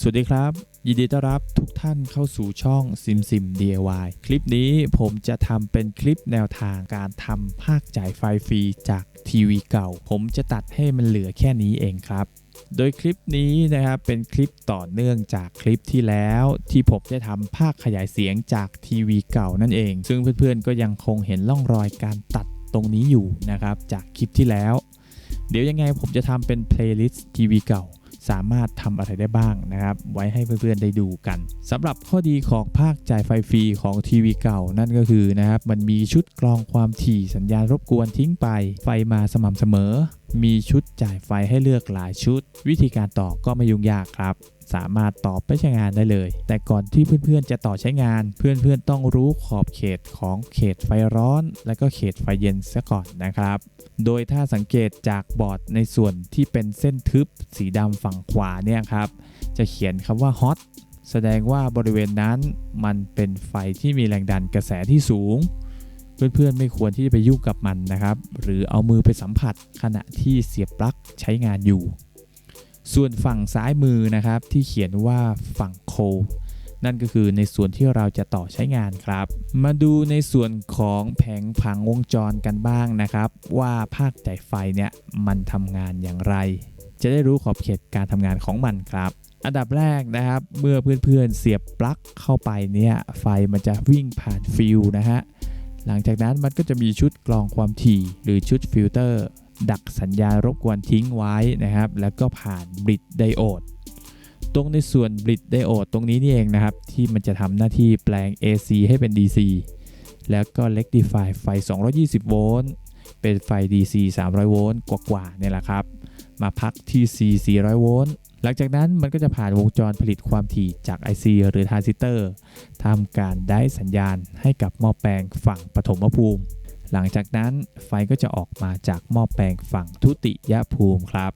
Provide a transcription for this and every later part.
สวัสดีครับ ยินดีต้อนรับทุกท่านเข้าสู่ช่อง Sim Sim DIY คลิปนี้ผมจะทำเป็นคลิปแนวทางการทำภาคจ่ายไฟฟรีจากทีวีเก่า ผมจะตัดให้มันเหลือแค่นี้เองครับ โดยคลิปนี้นะครับเป็นคลิปต่อเนื่องจากคลิปที่แล้วที่ผมได้ทำภาคขยายเสียงจากทีวีเก่านั่นเอง ซึ่งเพื่อนๆก็ยังคงเห็นร่องรอยการตัดตรงนี้อยู่นะครับจากคลิปที่แล้ว เดี๋ยวยังไงผมจะทำเป็นเพลย์ลิสต์ทีวีเก่า สามารถทำอะไรได้บ้างนะครับ ไว้ให้เพื่อนๆได้ดูกันสำหรับข้อดีของภาคจ่ายไฟฟรีของทีวีเก่านั่นก็คือนะครับมันมีชุดกรองความถี่สัญญาณรบกวนทิ้งไป ไฟมาสม่ำเสมอ มีชุดจ่ายไฟให้เลือกหลายชุด วิธีการต่อก็ไม่ยุ่งยากครับ สามารถต่อไปใช้งานได้เลย แต่ก่อนที่เพื่อนๆจะต่อใช้งาน เพื่อนๆต้องรู้ขอบเขตของเขตไฟร้อน และก็เขตไฟเย็นซะก่อนนะครับ โดยถ้าสังเกตจากบอร์ดในส่วนที่เป็นเส้นทึบสีดำฝั่งขวาเนี่ยครับจะเขียนคำว่า hot แสดงว่าบริเวณนั้นมันเป็นไฟที่มีแรงดันกระแสที่สูง เพื่อนๆไม่ควรที่จะไปยุ่งกับมันนะครับ หรือเอามือไปสัมผัสขณะที่เสียบปลั๊กใช้งานอยู่ ส่วนฝั่งซ้ายมือนะครับที่เขียนว่าฝั่งโคลนั่นก็คือในส่วนที่เราจะต่อใช้งานครับ มาดูในส่วนของแผงผังวงจรกันบ้างนะครับ ว่าภาคจ่ายไฟเนี่ยมันทำงานอย่างไร จะได้รู้ขอบเขตการทำงานของมันครับ อันดับแรกนะครับ เมื่อเพื่อนๆเสียบปลั๊กเข้าไปเนี่ยไฟมันจะวิ่งผ่านฟิลนะฮะหลังจากนั้นมันก็จะมีชุดกรองความถี่หรือชุดฟิลเตอร์ ดักสัญญาณรบกวนทิ้งไว้นะครับ แล้วก็ผ่านบริดไดโอดตรงในส่วนบริดไดโอดตรงนี้นี่เองนะครับ ที่มันจะทำหน้าที่แปลง AC ให้เป็น DC แล้วก็ rectify ไฟ 220 โวลต์ เป็นไฟ DC 300 โวลต์กว่าๆเนี่ยแหละครับ มาพัก TC 400 โวลต์ หลังจากนั้นมันก็จะผ่านวงจรผลิตความถี่จาก IC หรือทรานซิสเตอร์ทำการได้สัญญาณให้กับหม้อแปลงฝั่งปฐมภูมิ หลังจากนั้นไฟก็จะออกมาจากหม้อแปลงฝั่งทุติยภูมิครับ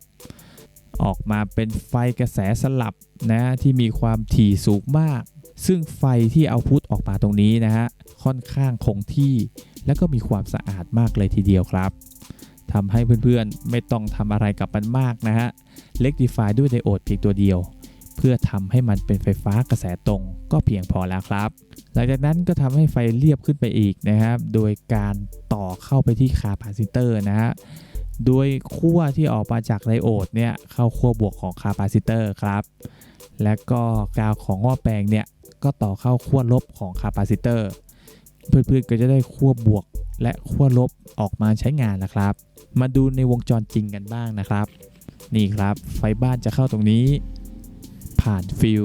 ออกมาเป็นไฟกระแสสลับนะที่มีความถี่สูงมาก ซึ่งไฟที่เอาพุทออกมาตรงนี้นะฮะค่อนข้างคงที่ และก็มีความสะอาดมากเลยทีเดียวครับทำให้เพื่อนๆ ไม่ต้องทำอะไรกับมันมากนะฮะเล็กดีฟายด้วยไดโอดเพียงตัวเดียว เพื่อทำให้มันเป็นไฟฟ้ากระแสตรง ก็เพียงพอแล้วครับ หลังจากนั้นก็ทำให้ไฟเรียบขึ้นไปอีกนะครับ โดยการต่อเข้าไปที่คาปาซิเตอร์นะฮะโดยขั้วที่ออกมาจากไดโอดเนี่ยเข้าขั้วบวกของคาปาซิเตอร์ครับ และก็กาวของหม้อแปลงเนี่ยก็ต่อเข้าขั้วลบของคาปาซิเตอร์เพื่อนๆก็จะได้ขั้วบวกและขั้วลบออกมาใช้งานนะครับ มาดูในวงจรจริงกันบ้างนะครับ นี่ครับไฟบ้านจะเข้าตรงนี้ ผ่านฟิล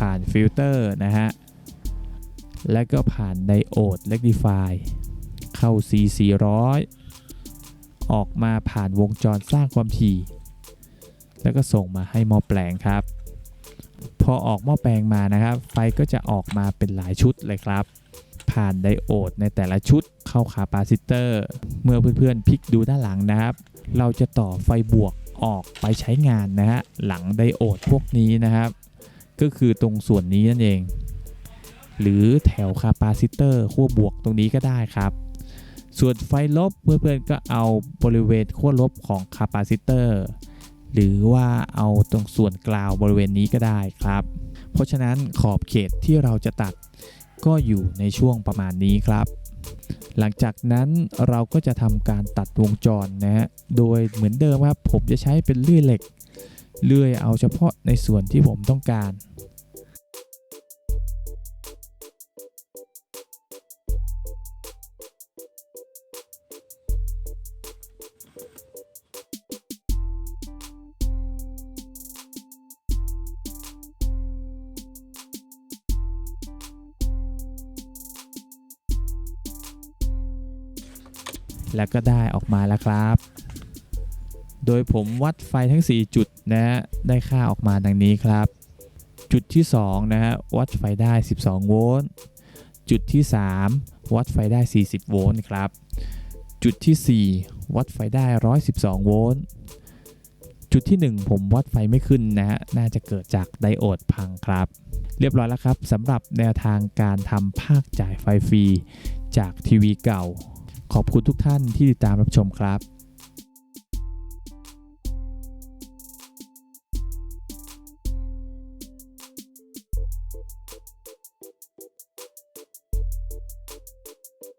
ผ่านฟิลเตอร์นะฮะ และก็ผ่านไดโอดเ e กดิฟายเข้า C400 ออกมาผ่านวงจรสร้างความถี่ แล้วก็ส่งมาให้หม้อแปลงครับ พอออกหม้อแปลงมานะครับ ไฟก็จะออกมาเป็นหลายชุดเลยครับ ผ่านไดโอดในแต่ละชุดเข้าคาปาซิเตอร์ เมื่อเพื่อนๆพลิกดูด้านหลังนะครับ เราจะต่อไฟบวกออกไปใช้งานนะฮะหลังไดโอดพวกนี้นะครับ ก็คือตรงส่วนนี้นั่นเอง หรือแถวคาปาซิเตอร์ขั้วบวกตรงนี้ก็ได้ครับ ส่วนไฟลบเพื่อนๆก็เอาบริเวณขั้วลบของคาปาซิเตอร์หรือว่าเอาตรงส่วนกลาวบริเวณนี้ก็ได้ครับ เพราะฉะนั้นขอบเขตที่เราจะตัดก็อยู่ในช่วงประมาณนี้ครับ หลังจากนั้นเราก็จะทำการตัดวงจรนะฮะ โดยเหมือนเดิมครับผมจะใช้เป็นเลื่อยเหล็ก เลื่อยเอาเฉพาะในส่วนที่ผมต้องการ แล้วก็ได้ออกมาแล้วครับ โดยผมวัดไฟทั้ง 4 จุดนะฮะได้ค่าออกมาดังนี้ครับ จุดที่2นะฮะวัดไฟได้ 12 โวลต์จุดที่ 3 วัดไฟได้ 40 โวลต์ครับ จุดที่ 4 วัดไฟได้ 112 โวลต์จุดที่ 1 ผมวัดไฟไม่ขึ้นนะฮะ น่าจะเกิดจากไดโอดพังครับ เรียบร้อยแล้วครับสำหรับแนวทางการทำภาคจ่ายไฟฟรี จากทีวีเก่า ขอบคุณทุกท่านที่ติดตามรับชมครับ